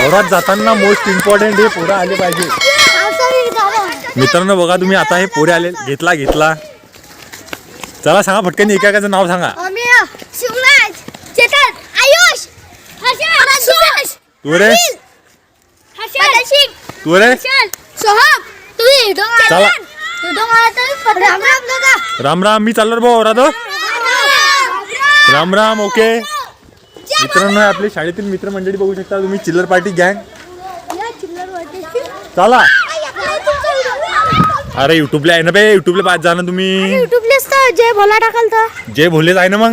वावरात जाताना most important हे पोरं आले पाहिजे. मित्रांनो बघा तुम्ही आता हे पोरे आले. घेतला घेतला. चला सांगा फटकन एकाचं नाव सांगा. तू रे? तू चला. राम राम दादा. राम राम मी चाललो भाऊ हो. राम राम ओके. मित्रांनो आपले शाळेतील मित्रमंडळी बघू शकता तुम्ही चिल्लर पार्टी गँग. चला. अरे युट्यूबला आहे ना बे? युट्यूबला पाहत जा ना तुम्ही. युट्यूबला असतं जय भोला टाकाल तर. जे भोलेच आहे ना मग?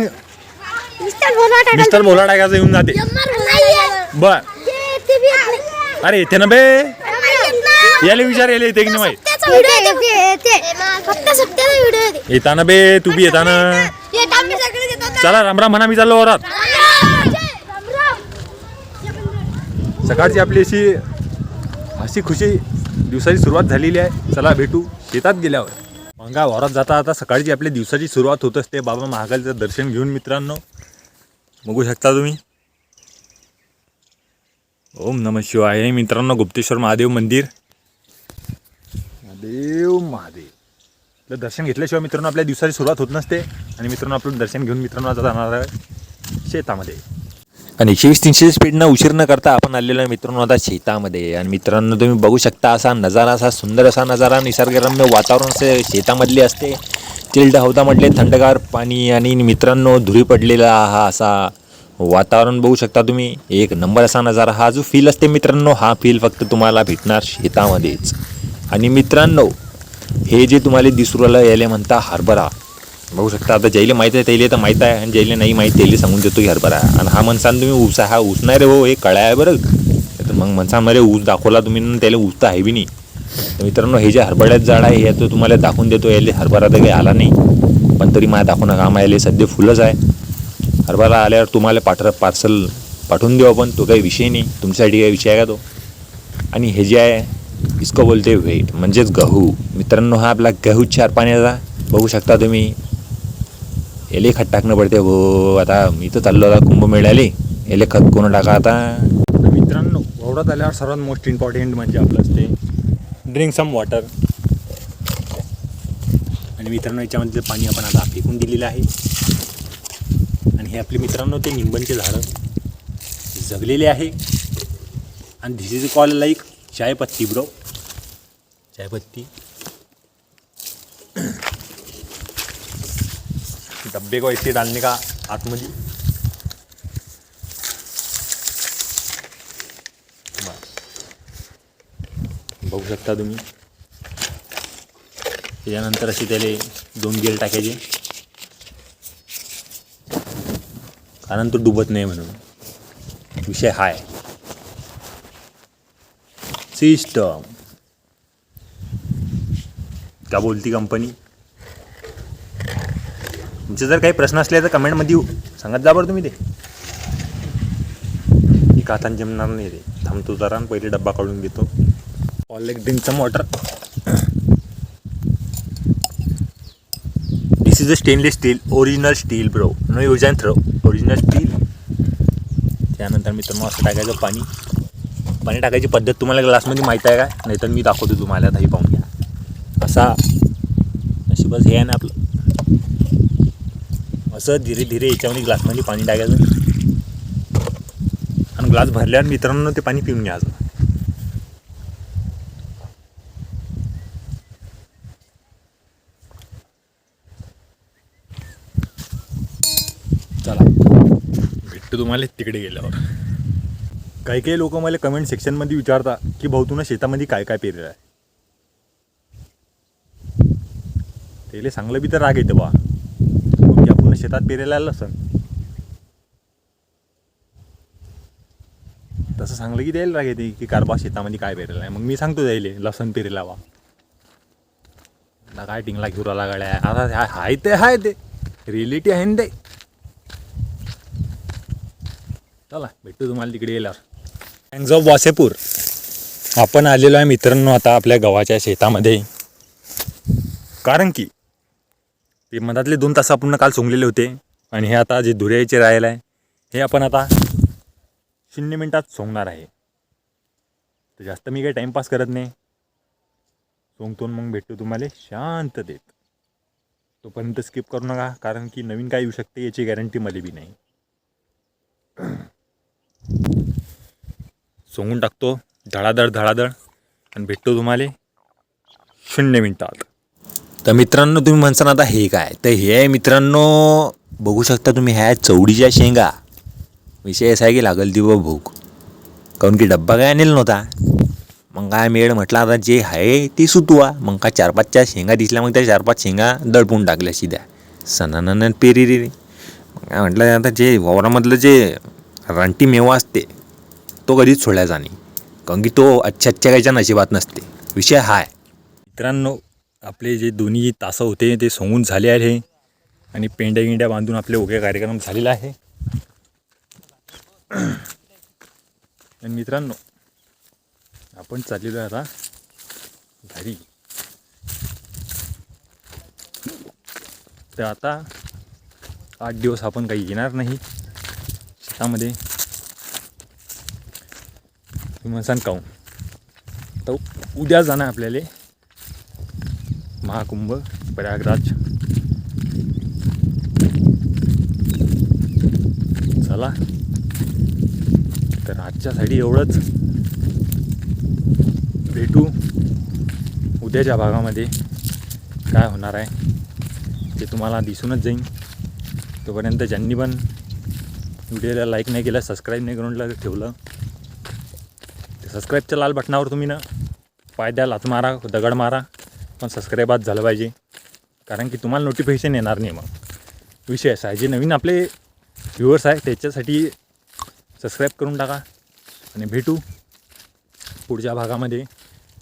मिस्टर भोला टाकाल मिस्टर भोला टाकायचं येऊन जाते. बर. अरे येते ना बे? याले विचार याले येते की नाही येताना बे? तू बी येताना चला राम राम म्हणा मी चाललो वरात. सकाळची आपली अशी अशी खुशी दिवसाची सुरुवात झालेली आहे. चला भेटू शेतात गेल्यावर. मंगा वरात जाता आता सकाळची आपल्या दिवसाची सुरुवात होत असते. बाबा महाकालचं दर्शन घेऊन मित्रांनो बघू शकता तुम्ही. ओम नम शिवाय. मित्रांनो गुप्तेश्वर महादेव मंदिर. महादेव महादेव. आपलं दर्शन घेतल्याशिवाय मित्रांनो आपल्या दिवसाची सुरुवात होत नसते. आणि मित्रांनो आपलं दर्शन घेऊन मित्रांनो आता जाणार आहे शेतामध्ये. आणि एकशे वीस तीनशे स्पीडनं उशीर न करता आपण आलेलो आहे मित्रांनो आता शेतामध्ये. आणि मित्रांनो तुम्ही बघू शकता असा नजारा असा सुंदर असा नजारा निसर्गरम्य वातावरण असे शेतामधले असते. चिल्ड हौदामधले थंडगार पाणी आणि मित्रांनो धुरी पडलेला हा असा वातावरण बघू शकता तुम्ही. एक नंबर असा नजारा. हा जो फील असते मित्रांनो हा फील फक्त तुम्हाला भेटणार शेतामध्येच. आणि मित्रांनो हे जे तुम्हाला दिसू याले म्हणता हरभरा. बघू शकता आता जैले माहीत आहे त्याला तर माहीत आहे आणि जैले नाही माहीत त्याला सांगून देतो की हरभरा. आणि हा म्हणसान तुम्ही ऊस आहे हा ऊस नाही रे हो हे कळा आहे बरं. तर मग म्हणसान मरे ऊस दाखवला तुम्ही त्याला ऊस तर आहे बी नाही. तर मित्रांनो हे जे हरभऱ्यात झाड आहे हे तो तुम्हाला दाखवून देतो याले हरभरा तर काही आला नाही. पण तरी माझ्या दाखवणं काम आहे सध्या फुलंच आहे. हरभरा आल्यावर तुम्हाला पाठर पार्सल पाठवून देऊ आपण तो काही विषय नाही. तुमच्यासाठी काही विषय आहे का तो? आणि हे जे आहे इसको बोलते व्हेट म्हणजेच गहू. मित्रांनो हा आपला गहू चार पाण्याचा. बघू शकता तुम्ही याले खत टाकणं पडते हो आता मी तर चाललो आता कुंभमेळ्याले याले खत कोण टाका आता मित्रांनो वावरात आल्यावर सर्वात मोस्ट इम्पॉर्टंट म्हणजे आपलं असते ड्रिंक सम वॉटर आणि मित्रांनो याच्यामध्ये पाणी आपण आता फेकून दिलेलं आहे आणि हे आपले मित्रांनो ते निंबनचे झाडं जगलेले आहे आणि this is call like chaipatti bro chaipatti डब्बे को ऐसे डालने का आतमध्ये बघू शकता तुम्ही। त्याच्यानंतर असे त्याले दोन गेल टाकायचे। कारण तो डुबत नाही म्हणून। विषय हाय। सिस्टम का बोलती कंपनी तुमचे जर काही प्रश्न असले तर कमेंटमध्ये येऊ. सांगत जा बरं तुम्ही ते. ही काथान जमणार नाही रे? थांबतो जरा आणि पहिले डब्बा काढून घेतो. ऑल एक drink water this is a stainless steel original steel bro no use and throw original steel त्यानंतर मित्रांनो असं टाकायचं पाणी. पाणी टाकायची पद्धत तुम्हाला ग्लासमध्ये माहीत आहे काय नाहीतर मी दाखवतो तुम्हाला आता पाहून घ्या. असा नशिबच हे आहे ना आपलं. असं धीरे धीरे याच्यामध्ये ग्लासमध्ये पाणी टाकायचं. आणि ग्लास भरल्यावर मित्रांनो ते पाणी पिऊन घ्यायचं. चला. भेटतो तुम्हाला तिकडे गेल्यावर. काही काही लोक मला कमेंट सेक्शनमध्ये विचारता की भाऊ तुला शेतामध्ये काय काय पेरलं आहे? त्याला सांगलं बी तर राग येतं बा. शेतात पेरेला लसूण. तसं सांगलं की द्यायला लागेल की कारबा शेतामध्ये काय पेरेला आहे. मग मी सांगतो द्यायले लसण पेरेला बा आता काय टिंगला घेऊ आला गाड्या. आता हाय ते हाय ते. रिएलिटी आहे ना ते. चला भेटू तुम्हाला तिकडे गेल्यावर थँक्स ऑफ वासेपूर. आपण आलेलो आहे मित्रांनो आता आपल्या गव्हाच्या शेतामध्ये. कारण की ते मधातले दोन तास आपण काल सोंगलेले होते. आणि हे आता जे धुऱ्याचे राहिलं आहे हे आपण आता शून्य मिनटात सोंगणार आहे. तर जास्त मी काही टाईमपास करत नाही. सोंगतो मग भेटतो तुम्हाला शांत देत तोपर्यंत स्किप करू नका कारण की नवीन काय येऊ शकते याची गॅरंटी मला बी नाही. सोंगून टाकतो धडाधड धडाधड आणि भेटतो तुम्हाला शून्य मिनटात. तर मित्रांनो तुम्ही म्हणसान आता हे काय? तर हे मित्रांनो बघू शकता तुम्ही ह्या चवडीच्या शेंगा. विषय असा आहे की लागल ती व भूक काऊन की डब्बा काय आणेल नव्हता? मग काय मेळ म्हटलं आता जे आहे ते सुतवा. मग काय चार पाचच्या शेंगा दिसल्या मग त्या चार पाच शेंगा दडपून टाकल्या सिध्या सनानन पेरी रे मग काय म्हटलं आता जे वावरामधलं जे रानटी मेवा असते तो कधीच सोडायचा नाही. काऊन की तो अच्छा अच्छा कायच्या नशिबात नसते. विषय हा आहे मित्रांनो आपले जे दोन्ही तासं होते ते सोंगून झाले आहे आणि पेंड्या गिंड्या बांधून आपले ओके कार्यक्रम झालेला आहे. आणि मित्रांनो आपण चाललेलो आता घरी. तर आता आठ दिवस आपण काही येणार नाही. शेतामध्ये तुम्ही म्हणसान काहून तर उद्या जाणं आपल्याला. महाकुंभ प्रयागराज. चला. तर आजच्यासाठी एवढंच. भेटू उद्याच्या भागामध्ये. काय होणार आहे ते तुम्हाला दिसूनच जाईन. तोपर्यंत ज्यांनी पण व्हिडिओला लाईक नाही केलं सबस्क्राईब नाही करून ठेवलं ते सबस्क्राईबच्या लाल बटनावर तुम्ही ना पाय द्या लात मारा दगड मारा. पण सबस्क्राईब आज झालं पाहिजे. कारण की तुम्हाला नोटिफिकेशन येणार नाही मग. विषय असा आहे. जे नवीन आपले व्ह्युअर्स आहे त्याच्यासाठी सबस्क्राईब करून टाका आणि भेटू पुढच्या भागामध्ये.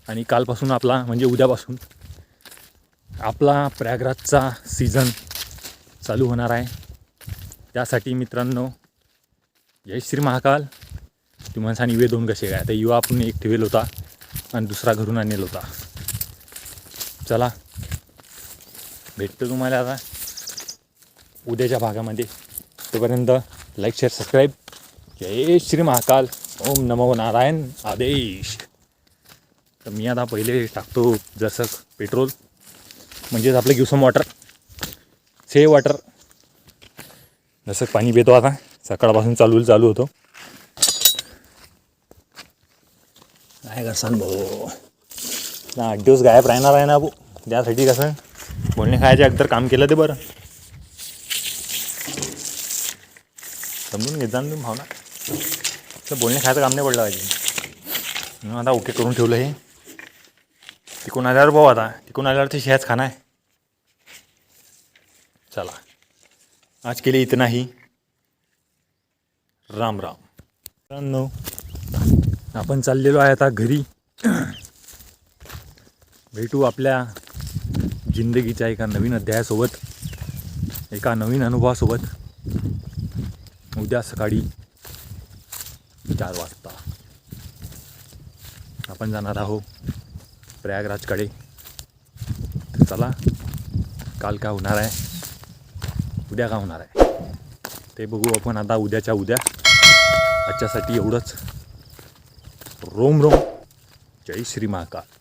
आणि कालपासून आपला म्हणजे उद्यापासून आपला प्रयागराजचा सीझन चालू होणार आहे. त्यासाठी मित्रांनो जय श्री महाकाल. तुम्हाला सांग युवे दोन कसे काय? तर युवा आपण एक ठेवेल होता आणि दुसरा घरून आणेल होता. चला. भेटतो तुम्हाला आता. उद्याच्या भागामध्ये. तोपर्यंत लाईक शेअर सबस्क्राईब जय श्री महाकाल. ओम नमो नारायण. आदेश. तर मी आता पहिले टाकतो जसं पेट्रोल म्हणजेच आपलं गिवसम वॉटर से वॉटर जसं पाणी पितो आता. सकाळपासून चालू चालू होतो. काय करसान भाऊ? ना आठ दिवस गायब राहणार आहे ना भाऊ त्यासाठी कसं बोलणे खायचे अगदर काम केलं ते बरं. समजून घेत ना तुम्ही भावना. तर बोलणे खायचं काम नाही पडलं पाहिजे. म्हणून आता ओके करून ठेवलं हे. तिकून आल्यावर भाऊ आता. तिकून आल्यावर ते शेच खाना आहे. चला. आज केली इतना ही. राम राम. मित्रांनो आपण चाललेलो आहे आता घरी. भेटू आपल्या जिंदगीच्या एका नवीन अध्यायासोबत एका नवीन अनुभवासोबत उद्या सकाळी चार वाजता. आपण जाणार आहोत प्रयागराजकडे. तर चला काल काय होणार आहे? उद्या काय होणार आहे? ते बघू आपण आता उद्याच्या उद्या. आजच्यासाठी एवढंच. रोम रोम. जय श्री महाकाल.